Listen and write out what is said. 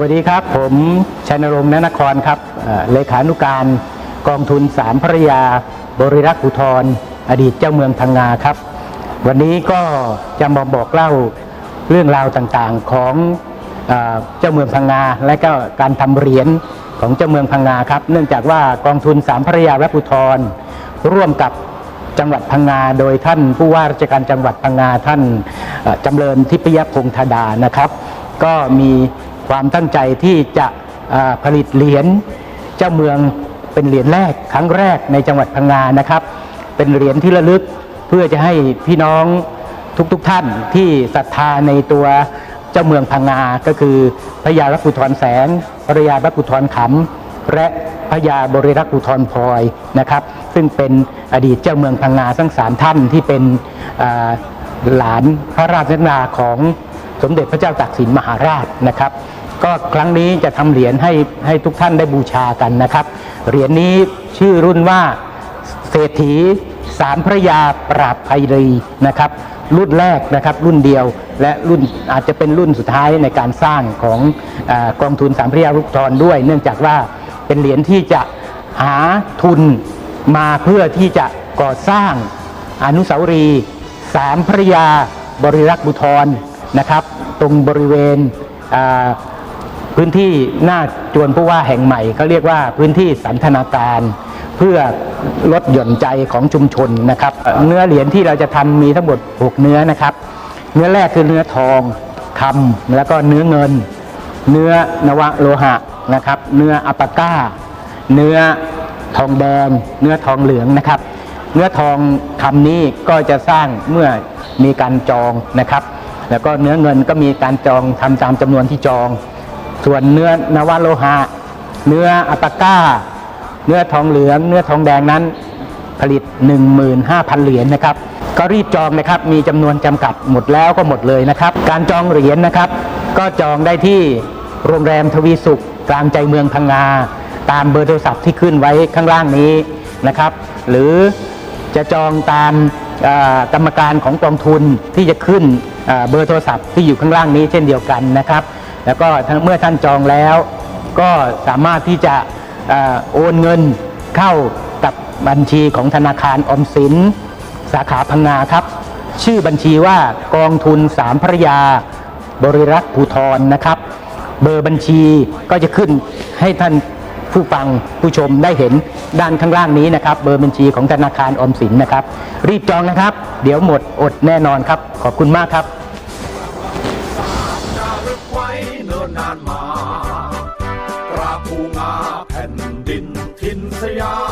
วัสดีครับ ผมชัยนรงค์นนครครับเลขานุการกองทุนสามพระยา บริรักษ์อุทรอดีตเจ้าเมืองพังงาครับ วันนี้ก็จะมาบอกเล่าเรื่องราวต่างๆของเจ้าเมืองพังงา และก็การทำเหรียญของเจ้าเมืองพังงาครับ เนื่องจากว่ากองทุนสามพระยาและอุทรร่วมกับจังหวัดพังงาโดยท่านผู้ว่าราชการจังหวัดพังงาท่านจำเริญทิพยพงธดานะครับ ก็มี ความตั้งใจที่จะผลิตเหรียญเจ้าเมืองเป็นเหรียญแรกครั้งแรกในจังหวัดพังงานะครับ เป็นเหรียญที่ระลึกเพื่อจะให้พี่น้องทุกๆทท่านที่ศรัทธาในตัวเจ้าเมืองพังงา ก็คือพระยารักุธรแสงพระยารักุธรขำและพระยาบริรักษ์อุทรพลอยนะครับ ซึ่งเป็นอดีตเจ้าเมืองพังงาทั้งสามท่านที่เป็นหลานพระราชนาของสมเด็จพระเจ้าตากสินมหาราชนะครับ ก็ครั้งนี้จะทำเหรียญให้ให้ทุกท่านได้บูชากันนะครับ เหรียญนี้ชื่อรุ่นว่าเศรษฐีสามพระยาปราบภัยรีนะครับ รุ่นแรกนะครับรุ่นเดียว และรุ่นอาจจะเป็นรุ่นสุดท้ายในการสร้างของอกองทุนสามพระยาลูกทรด้วย เนื่องจากว่าเป็นเหรียญที่จะหาทุนมาเพื่อที่จะก่อสร้างอนุสาวรีย์สามพระยาบริรักษ์บุทรนะครับ ตรงบริเวณ พื้นที่หน้าจวนผู้ว่าแห่งใหม่เขาเรียกว่าพื้นที่สันทนาการ เพื่อลดหย่อนใจของชุมชนนะครับ เนื้อเหรียญที่เราจะทำมีทั้งหมด 6 เนื้อนะครับ เนื้อแรกคือเนื้อทองคำแล้วก็เนื้อเงิน เนื้อนวะโลหะนะครับ เนื้ออัปปาก้า เนื้อทองแดง เนื้อทองเหลืองนะครับ เนื้อทองคำนี้ก็จะสร้างเมื่อมีการจองนะครับ แล้วก็เนื้อเงินก็มีการจองทำตามจำนวนที่จอง ส่วนเนื้อนวโลหะ เนื้ออัปก้า เนื้อทองเหลือง เนื้อทองแดงนั้น ผลิต 15,000 เหรียญนะครับ ก็รีบจองนะครับ มีจำนวนจำกัดหมดแล้วก็หมดเลยนะครับ การจองเหรียญนะครับ ก็จองได้ที่โรงแรมทวีสุข กลางใจเมืองพังงา ตามเบอร์โทรศัพท์ที่ขึ้นไว้ข้างล่างนี้นะครับ หรือจะจองตามกรรมการของกองทุนที่จะขึ้นเบอร์โทรศัพท์ที่อยู่ข้างล่างนี้เช่นเดียวกันนะครับ แล้วก็เมื่อท่านจองแล้ว ก็สามารถที่จะอโอนเงินเข้ากับบัญชีของธนาคารอมสิน สาขาพังงาครับ ชื่อบัญชีว่ากองทุนสามพระยา บริรักษ์ภูทรนะครับ เบอร์บัญชีก็จะขึ้นให้ท่านผู้ฟังผู้ชมได้เห็นด้านข้างล่างนี้นะครับ เบอร์บัญชีของธนาคารอมสินนะครับ รีบจองนะครับ เดี๋ยวหมดอดแน่นอนครับ ขอบคุณมากครับานมา ตราภูงาแผ่นดินทินสยาม